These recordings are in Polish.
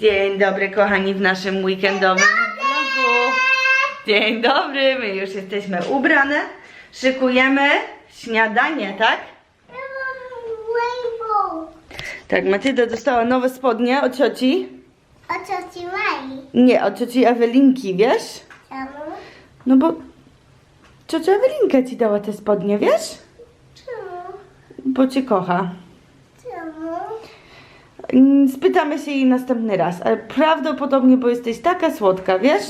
Dzień dobry kochani w naszym weekendowym vlogu. Dzień dobry, my już jesteśmy ubrane. Szykujemy śniadanie, tak? Tak, Matylda dostała nowe spodnie od cioci. O co ci mali? Nie, od cioci Ewelinki, wiesz? Czemu? No bo ciocia Ewelinka ci dała te spodnie, wiesz? Czemu? Bo cię kocha. Mm, Spytamy się jej następny raz, ale prawdopodobnie, bo jesteś taka słodka, wiesz?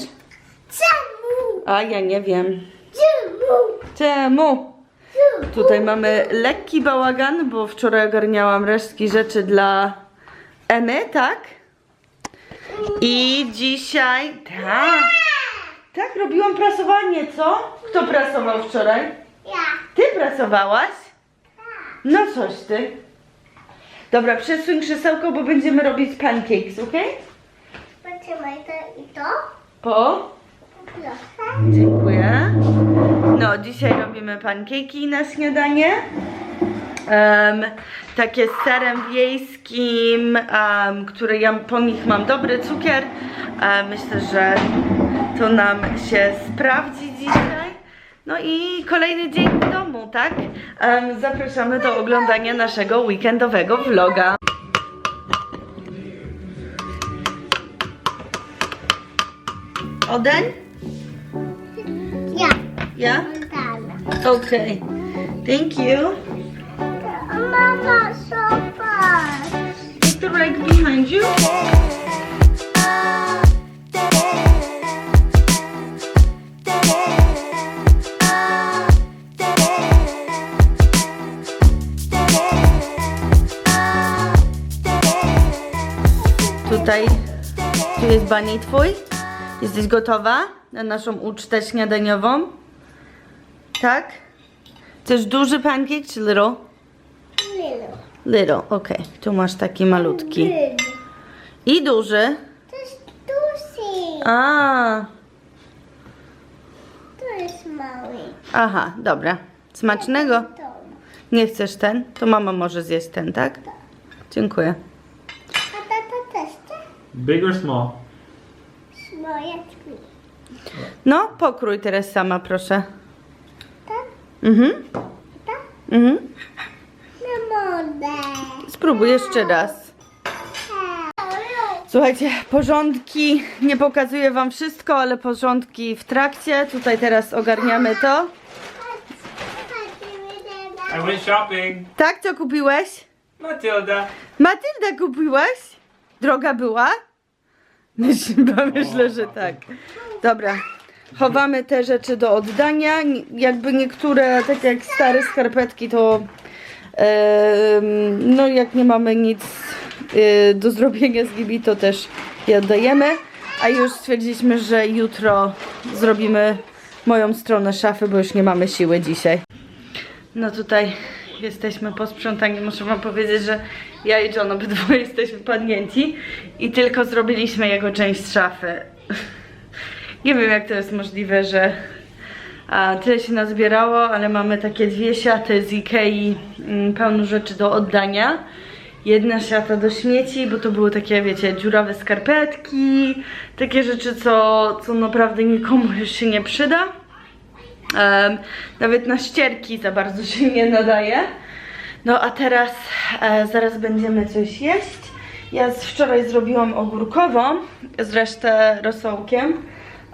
Czemu? A ja nie wiem. Czemu? Czemu? Tutaj mamy lekki bałagan, bo wczoraj ogarniałam resztki rzeczy dla Emy, tak? I dzisiaj, tak, tak, robiłam prasowanie, co? Kto prasował wczoraj? Ja. Ty prasowałaś? No coś ty. Dobra, przesuń krzesełko, bo będziemy robić pancakes, ok? Potrzymaj to i to. Po? Proszę. Dziękuję. No, dzisiaj robimy pankejki na śniadanie. Em, takie z serem wiejskim, em, które ja po nich mam dobry cukier. E, myślę, że to nam się sprawdzi dzisiaj. No i kolejny dzień w domu, tak? Em, zapraszamy do oglądania naszego weekendowego vloga. Odeń? Ja. Ja? Dana. Okay. Thank you. Mama, super. Is the leg behind you? Tutaj, tu jest bani twój. Jesteś gotowa na naszą ucztę śniadaniową? Tak? Chcesz duży pancake czy little? Little. Little, okej. Tu masz taki malutki. I duży. To jest duży. A, To jest mały. aha, dobra. Smacznego. Nie chcesz ten? To mama może zjeść ten, tak? Dziękuję. A tata też chce? Big or small? Smojeczki. No, pokrój teraz sama, proszę. Tak? Mhm, Tak? mhm. Nie mogę. Spróbuj jeszcze raz. Słuchajcie, porządki, nie pokazuję wam wszystko, ale porządki w trakcie. Tutaj teraz ogarniamy to. I went shopping. Tak, co kupiłeś? Matilda. Matylda kupiłaś? Droga była? Myślę, myślę, że tak. Dobra. Chowamy te rzeczy do oddania. Jakby niektóre, tak jak stare skarpetki, to em, no jak nie mamy nic y, do zrobienia z nimi, to też je oddajemy. A już stwierdziliśmy, że jutro zrobimy moją stronę szafy, bo już nie mamy siły dzisiaj. No tutaj jesteśmy po sprzątaniu. Muszę wam powiedzieć, że ja i John obydwoje jesteśmy padnięci i tylko zrobiliśmy jego część szafy. Nie wiem jak to jest możliwe, że a, tyle się nazbierało, ale mamy takie dwie siaty z Ikei mm, pełno rzeczy do oddania. Jedna siata do śmieci, bo to były takie, wiecie, dziurawe skarpetki, takie rzeczy, co, co naprawdę nikomu już się nie przyda. Em, nawet na ścierki za bardzo się nie nadaje. No a teraz e, zaraz będziemy coś jeść. Ja z wczoraj zrobiłam ogórkową z resztę rosołkiem.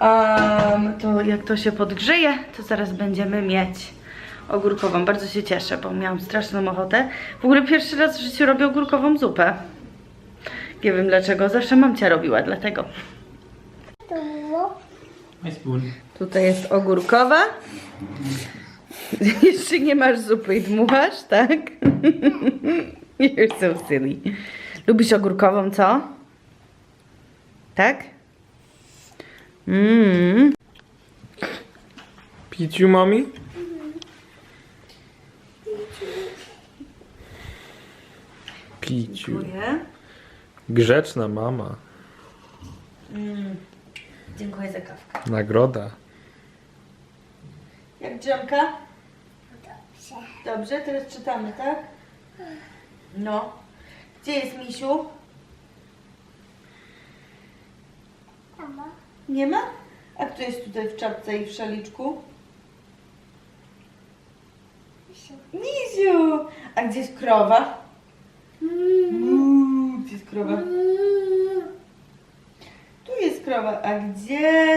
Em, to jak to się podgrzeje, to zaraz będziemy mieć ogórkową. Bardzo się cieszę, bo miałam straszną ochotę. W ogóle pierwszy raz w życiu robię ogórkową zupę. Nie wiem dlaczego, zawsze mamcia robiła, dlatego. To było. My spoon. Tutaj jest ogórkowa. Jeszcze nie masz zupy i dmuchasz, tak? You're so silly. Lubisz ogórkową, co? Tak? Mmm. Piciu, mommy? Piciu. Grzeczna mama. Dziękuję za kawkę. Nagroda. Jak drzemka? Dobrze. Dobrze, teraz czytamy, tak? No. Gdzie jest misiu? Mama. Nie ma? A kto jest tutaj w czapce i w szaliczku? Miziu! A gdzie jest krowa? Uuu, gdzie jest krowa? Tu jest krowa, a gdzie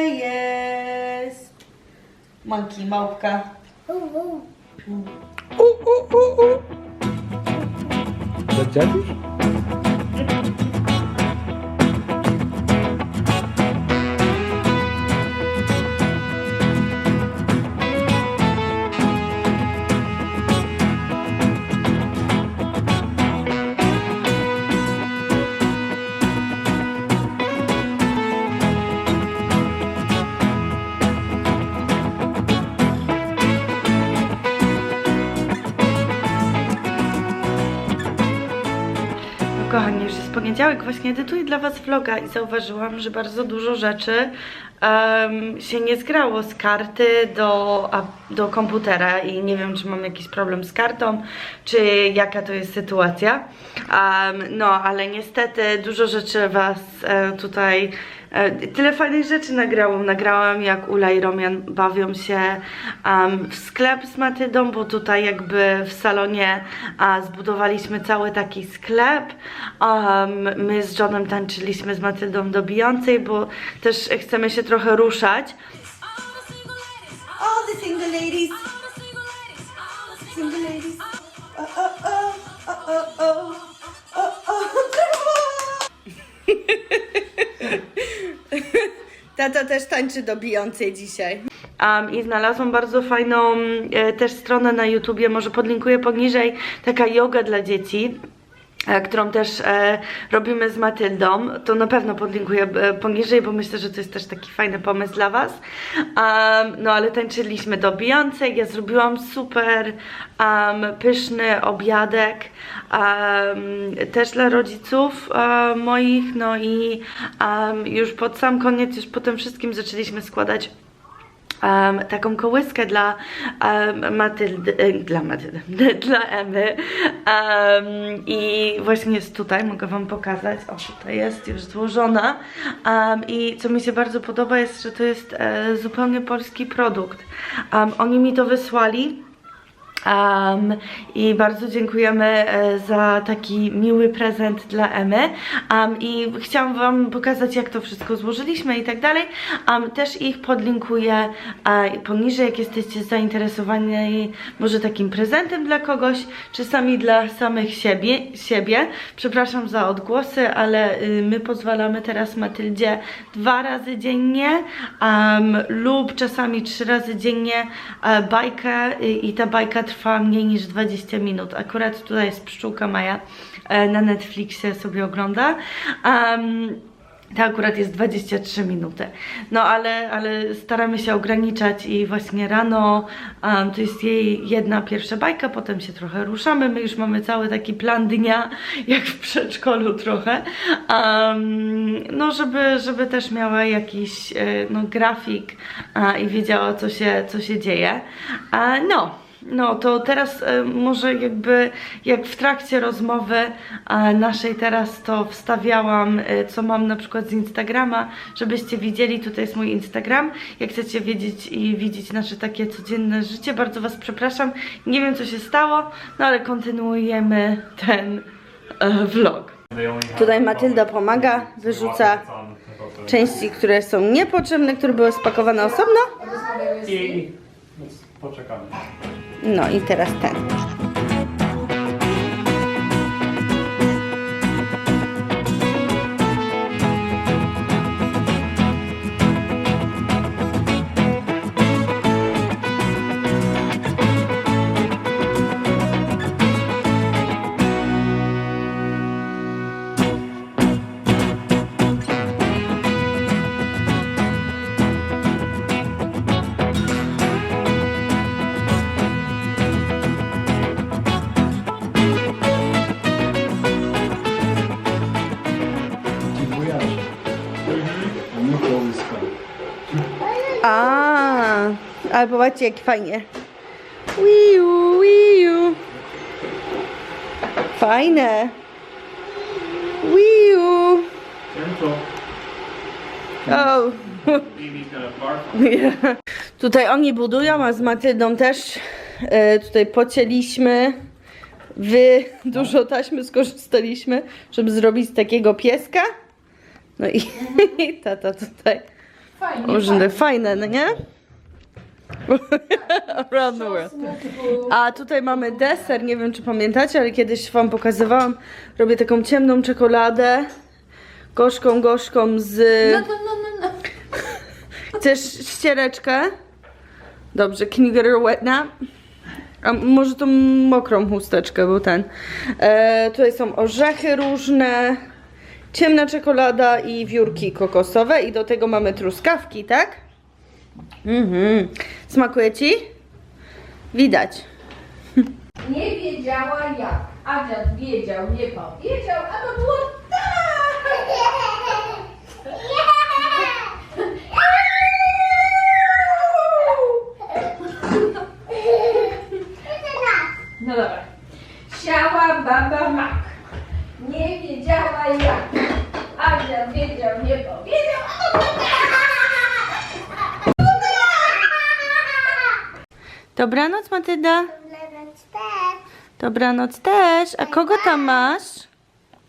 monkey, małpka? U, u. U, u, u, poniedziałek, właśnie edytuję dla Was vloga i zauważyłam, że bardzo dużo rzeczy em, się nie zgrało z karty do, a, do komputera i nie wiem, czy mam jakiś problem z kartą, czy jaka to jest sytuacja. Em, no, ale niestety dużo rzeczy Was e, tutaj Tyle fajnych rzeczy nagrałam. Nagrałam jak Ula i Romian bawią się em, w sklep z Matydą, bo tutaj jakby w salonie a, zbudowaliśmy cały taki sklep. Em, my z Johnem tańczyliśmy z Matyldą do Beyoncé, bo też chcemy się trochę ruszać. All the single ladies, single ladies. Oh, oh, oh, oh, oh, oh, Tata też tańczy do Beyoncé dzisiaj. Um, I znalazłam bardzo fajną e, też stronę na YouTubie, może podlinkuję poniżej, taka yoga dla dzieci. E, Którą też e, robimy z Matyldą, to na pewno podlinkuję e, poniżej, bo myślę, że to jest też taki fajny pomysł dla Was. Um, no ale tańczyliśmy do Beyoncé, ja zrobiłam super um, pyszny obiadek um, też dla rodziców um, moich, no i już pod sam koniec, już po tym wszystkim zaczęliśmy składać um, taką kołyskę dla um, Matyldy, e, dla Matyldy, dla Emy um, i właśnie jest tutaj, mogę wam pokazać, o tutaj jest już złożona. I co mi się bardzo podoba jest, że to jest e, zupełnie polski produkt. Oni mi to wysłali Um, I bardzo dziękujemy e, za taki miły prezent dla Emy. Um, I chciałam Wam pokazać, jak to wszystko złożyliśmy i tak dalej. Um, też ich podlinkuję e, poniżej, jak jesteście zainteresowani może takim prezentem dla kogoś, czy sami dla samych siebie. siebie. Przepraszam za odgłosy, ale y, my pozwalamy teraz Matyldzie dwa razy dziennie lub czasami trzy razy dziennie e, bajkę y, i ta bajka trwa mniej niż 20 minut. Akurat tutaj jest pszczółka Maja e, na Netflixie sobie ogląda. Um, akurat jest 23 minuty. No ale, ale staramy się ograniczać i właśnie rano um, to jest jej jedna pierwsza bajka, potem się trochę ruszamy. My już mamy cały taki plan dnia, jak w przedszkolu trochę. Um, no żeby, żeby też miała jakiś e, no, grafik a, i wiedziała co się, co się dzieje. A, no. No to teraz e, może jakby jak w trakcie rozmowy e, naszej teraz to wstawiałam e, co mam na przykład z Instagrama, żebyście widzieli, tutaj jest mój Instagram, jak chcecie wiedzieć i widzieć nasze takie codzienne życie, bardzo was przepraszam, nie wiem co się stało, no ale kontynuujemy ten e, vlog. Tutaj Matylda pomaga, wyrzuca części, które są niepotrzebne, które były spakowane osobno, I poczekamy. No i teraz ale popatrzcie jak fajnie. Wiu, wiu. Fajne. Wiu. Oh. Tutaj oni budują, a z Matyldą też e, tutaj pocięliśmy. Wy dużo taśmy skorzystaliśmy, żeby zrobić takiego pieska. No i, i tata tutaj. Fajnie, Różne fajne, no nie? Around the world. A tutaj mamy deser, nie wiem czy pamiętacie, ale kiedyś wam pokazywałam. Robię taką ciemną czekoladę. Gorzką, gorzką z... No, no, no, no, no. Chcesz ściereczkę? Dobrze, now? A może tą mokrą chusteczkę, był ten. E, tutaj są orzechy różne, ciemna czekolada i wiórki kokosowe i do tego mamy truskawki, tak? Mhm. Smakuje ci? Widać. Nie wiedziała jak. A dziad wiedział, nie powiedział, a to było No Dobranoc, Matylda. Dobranoc też. Dobranoc też. A kogo tam masz?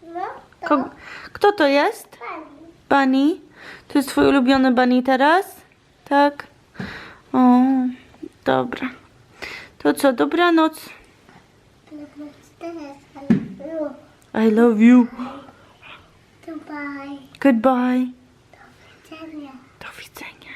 No, Ko- kto to jest? Bunny? To jest twój ulubiony bunny teraz? Tak? O, dobra. To co, dobranoc. Dobranoc też. I love you. Goodbye. Goodbye. Do widzenia.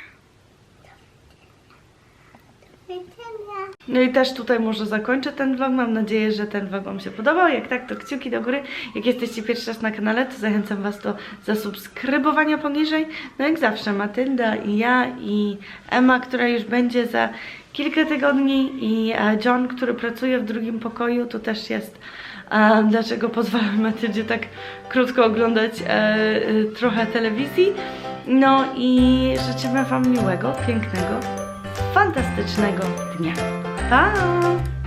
Widzenia. No i też tutaj może zakończę ten vlog. Mam nadzieję, że ten vlog Wam się podobał. Jak tak, to kciuki do góry. Jak jesteście pierwszy raz na kanale, to zachęcam Was do zasubskrybowania poniżej. No jak zawsze Matylda i ja i Emma, która już będzie za kilka tygodni i e, John, który pracuje w drugim pokoju, to też jest a dlaczego pozwalam Matyldzie tak krótko oglądać e, e, trochę telewizji. No i życzymy Wam miłego, pięknego, fantastycznego dnia. Bye.